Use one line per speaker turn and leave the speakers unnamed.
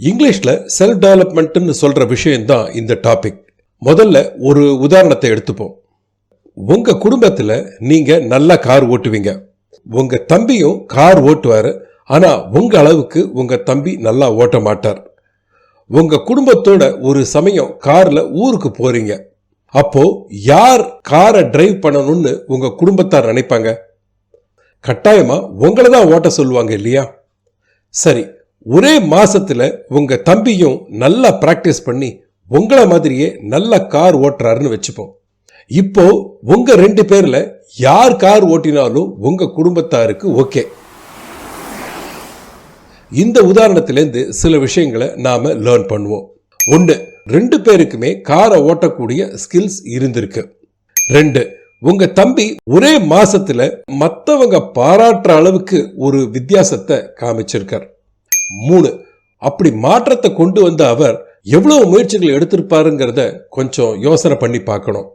இங்கிலீஷில் செல்ஃப் டெவலப்மெண்ட்னு சொல்கிற விஷயம்தான் இந்த டாபிக் முதல்ல ஒரு உதாரணத்தை எடுத்துப்போம். உங்கள் குடும்பத்தில் நீங்கள் நல்லா கார் ஓட்டுவீங்க. உங்கள் தம்பியும் கார் ஓட்டுவார். ஆனால் உங்கள் அளவுக்கு உங்கள் தம்பி நல்லா ஓட்ட மாட்டார். உங்கள் குடும்பத்தோட ஒரு சமயம் காரில் ஊருக்கு போகிறீங்க அப்போது யார் காரை டிரைவ் பண்ணணும்னு உங்கள் குடும்பத்தார் நினைப்பாங்க? கட்டாயமாக உங்களை தான் ஓட்ட சொல்லுவாங்க இல்லையா? சரி ஒரே மாசத்துல உங்க தம்பியும் நல்லா பிராக்டிஸ் பண்ணி உங்களை மாதிரியே நல்ல கார் ஓட்டுறாருன்னு வச்சுப்போம். இப்போ உங்க ரெண்டு பேர்ல யார் கார் ஓட்டினாலும் உங்க குடும்பத்தாருக்கு ஓகே. இந்த உதாரணத்திலேருந்து சில விஷயங்களை நாம லேர்ன் பண்ணுவோம். ஒன்று ரெண்டு பேருக்குமே காரை ஓட்டக்கூடிய ஸ்கில்ஸ் இருந்திருக்கு. ரெண்டு உங்க தம்பி ஒரே மாசத்துல மற்றவங்க பாராட்டுற அளவுக்கு ஒரு வித்தியாசத்தை காமிச்சிருக்கார். மூணு. அப்படி மாற்றத்தை கொண்டு வந்த அவர் எவ்வளவு முயற்சிகள் எடுத்திருப்பாருங்கிறத கொஞ்சம் யோசனை பண்ணி பார்க்கணும்.